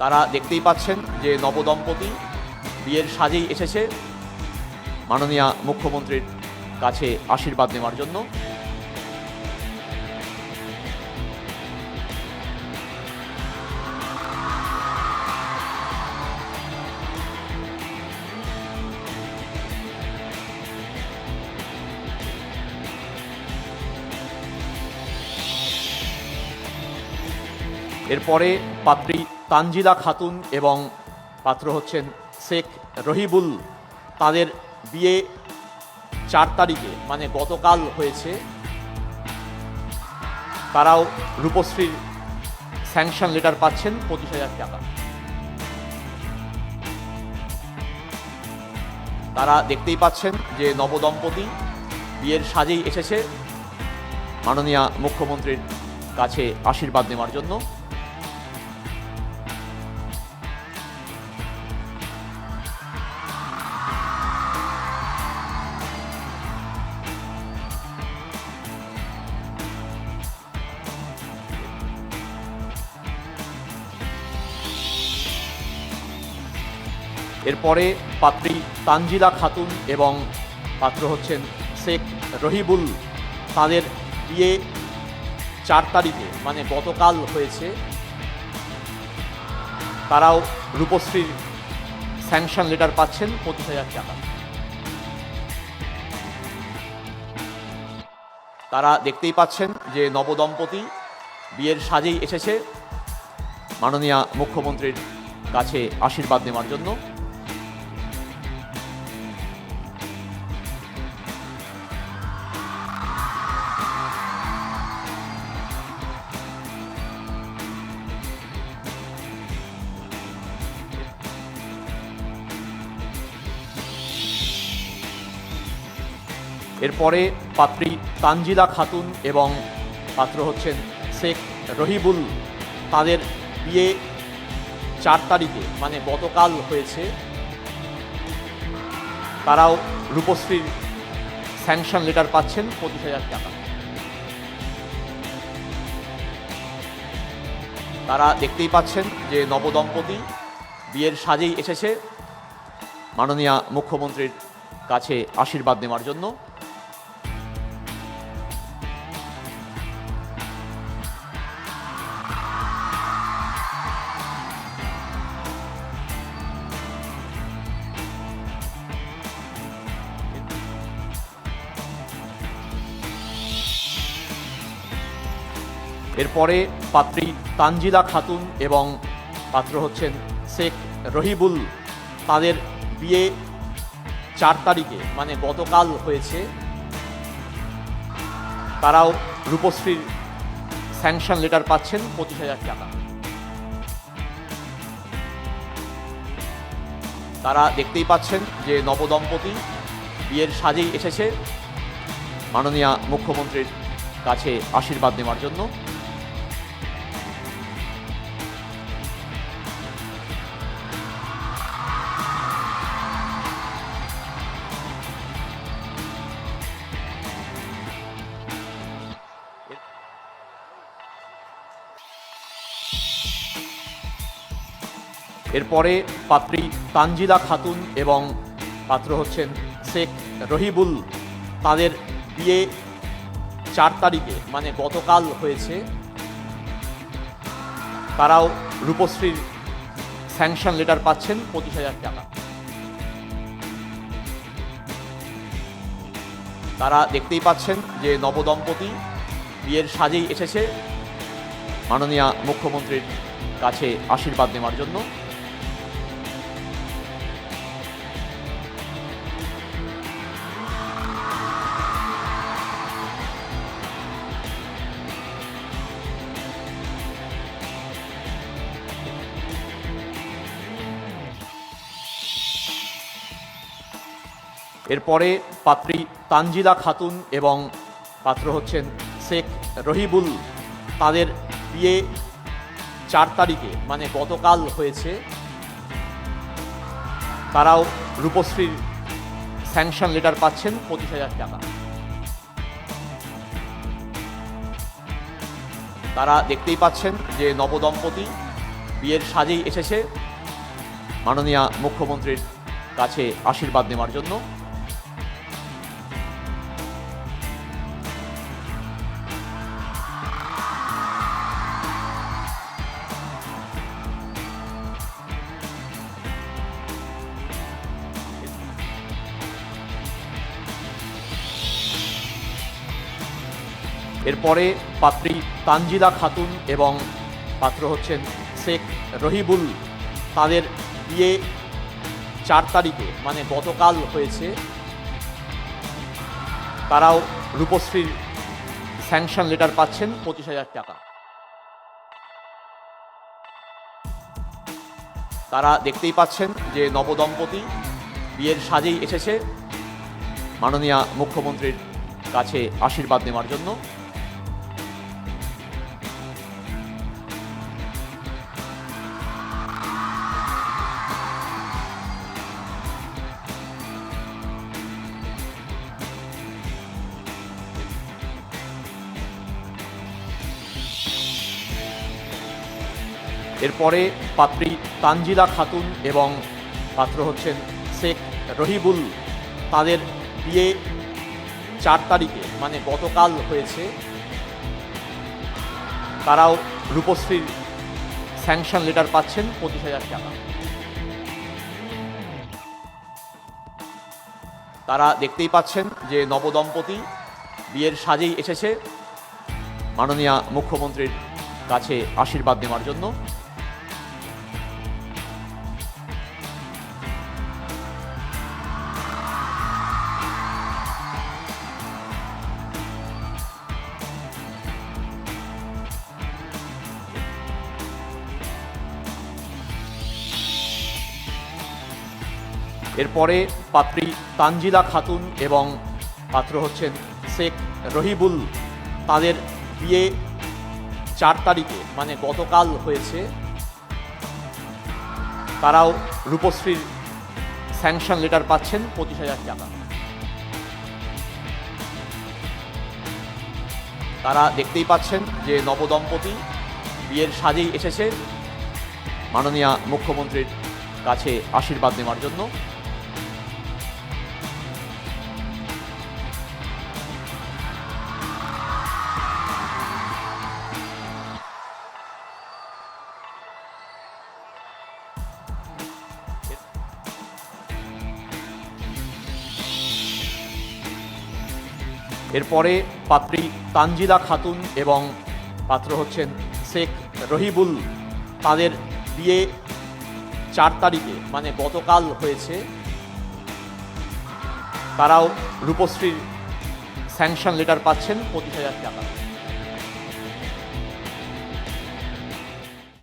তারা দেখতেই পাচ্ছেন যে নবদম্পতি বিয়ের সাজেই এসেছে মাননীয় মুখ্যমন্ত্রীর কাছে আশীর্বাদ নেওয়ার জন্য। এরপরে পাত্রী তানজিলা খাতুন এবং পাত্র হচ্ছেন শেখ রহিবুল। তাদের বিয়ে চার তারিখে মানে গতকাল হয়েছে। তারাও রূপশ্রীর স্যাংশন লেটার পাচ্ছেন, পঁচিশ হাজার টাকা। তারা দেখতেই পাচ্ছেন যে নবদম্পতি বিয়ের সাজেই এসেছে। মাননীয় মুখ্যমন্ত্রীর কাছে আশীর্বাদ নেওয়ার জন্য। এরপরে পাত্রী তানজিলা খাতুন এবং পাত্র হচ্ছেন শেখ রহিবুল। তাদের বিয়ে চার তারিখে মানে গতকাল হয়েছে। তারাও রূপশ্রীর স্যাংশন লেটার পাচ্ছেন, পঁচিশ হাজার টাকা। তারা দেখতেই পাচ্ছেন যে নবদম্পতি বিয়ের সাজেই এসেছে। মাননীয় মুখ্যমন্ত্রীর কাছে আশীর্বাদ নেওয়ার জন্য। এরপরে পাত্রী তানজিলা খাতুন এবং পাত্র হচ্ছেন শেখ রহিবুল। তাদের বিয়ে চার তারিখে মানে গতকাল হয়েছে। তারাও রূপশ্রীর স্যাংশন লেটার পাচ্ছেন, পঁচিশ হাজার টাকা। তারা দেখতেই পাচ্ছেন যে নবদম্পতি বিয়ের সাজেই এসেছে। মাননীয় মুখ্যমন্ত্রীর কাছে আশীর্বাদ নেওয়ার জন্য। এরপরে পাত্রী তানজিলা খাতুন এবং পাত্র হচ্ছেন শেখ রহিবুল। তাদের বিয়ে চার তারিখে মানে গতকাল হয়েছে। তারাও রূপশ্রীর স্যাংশন লেটার পাচ্ছেন, পঁচিশ হাজার টাকা। তারা দেখতেই পাচ্ছেন যে নবদম্পতি বিয়ের সাজেই এসেছে। মাননীয় মুখ্যমন্ত্রীর কাছে আশীর্বাদ নেওয়ার জন্য। এরপরে পাত্রী তানজিলা খাতুন এবং পাত্র হচ্ছেন শেখ রহিবুল। তাদের বিয়ে চার তারিখে মানে গতকাল হয়েছে। তারাও রূপশ্রীর স্যাংশন লেটার পাচ্ছেন, পঁচিশ হাজার টাকা। তারা দেখতেই পাচ্ছেন যে নবদম্পতি বিয়ের সাজেই এসেছে। মাননীয় মুখ্যমন্ত্রীর কাছে আশীর্বাদ নেওয়ার জন্য। এরপরে পাত্রী তানজিলা খাতুন এবং পাত্র হচ্ছেন শেখ রহিবুল। তাদের বিয়ে চার তারিখে মানে গতকাল হয়েছে। তারাও রূপশ্রীর স্যাংশন লেটার পাচ্ছেন পঁচিশ হাজার টাকা। তারা দেখতেই পাচ্ছেন যে নবদম্পতি বিয়ের সাজেই এসেছে। মাননীয় মুখ্যমন্ত্রীর কাছে আশীর্বাদ নেওয়ার জন্য। এরপরে পাত্রী তানজিলা খাতুন এবং পাত্র হচ্ছেন শেখ রহিবুল। তাদের বিয়ে চার তারিখে মানে গতকাল হয়েছে। তারাও রূপশ্রীর স্যাংশন লেটার পাচ্ছেন, পঁচিশ হাজার টাকা। তারা দেখতেই পাচ্ছেন যে নবদম্পতি বিয়ের সাজেই এসেছে। মাননীয় মুখ্যমন্ত্রীর কাছে আশীর্বাদ নেওয়ার জন্য। এরপরে পাত্রী তানজিলা খাতুন এবং পাত্র হচ্ছেন শেখ রহিবুল। তাদের বিয়ে চার তারিখে মানে গতকাল হয়েছে। তারাও রূপশ্রীর স্যাংশন লেটার পাচ্ছেন, পঁচিশ হাজার টাকা। তারা দেখতেই পাচ্ছেন যে নবদম্পতি বিয়ের সাজেই এসেছে। মাননীয় মুখ্যমন্ত্রীর কাছে আশীর্বাদ নেওয়ার জন্য। এরপরে পাত্রী তানজিলা খাতুন এবং পাত্র হচ্ছেন শেখ রহিবুল। তাদের বিয়ে চার তারিখে মানে গতকাল হয়েছে। তারাও রূপশ্রীর স্যাংশন লেটার পাচ্ছেন, পঁচিশ হাজার টাকা। তারা দেখতেই পাচ্ছেন যে নবদম্পতি বিয়ের সাজেই এসেছে। মাননীয় মুখ্যমন্ত্রীর কাছে আশীর্বাদ নেওয়ার জন্য। এরপরে পাত্রী তানজিদা খাতুন এবং পাত্র হচ্ছেন শেখ রহিবুল। তাদের বিয়ে চার তারিখে মানে গতকাল হয়েছে। তারাও রূপশ্রীর স্যাংশন লেটার পাচ্ছেন পঁচিশ হাজার টাকা।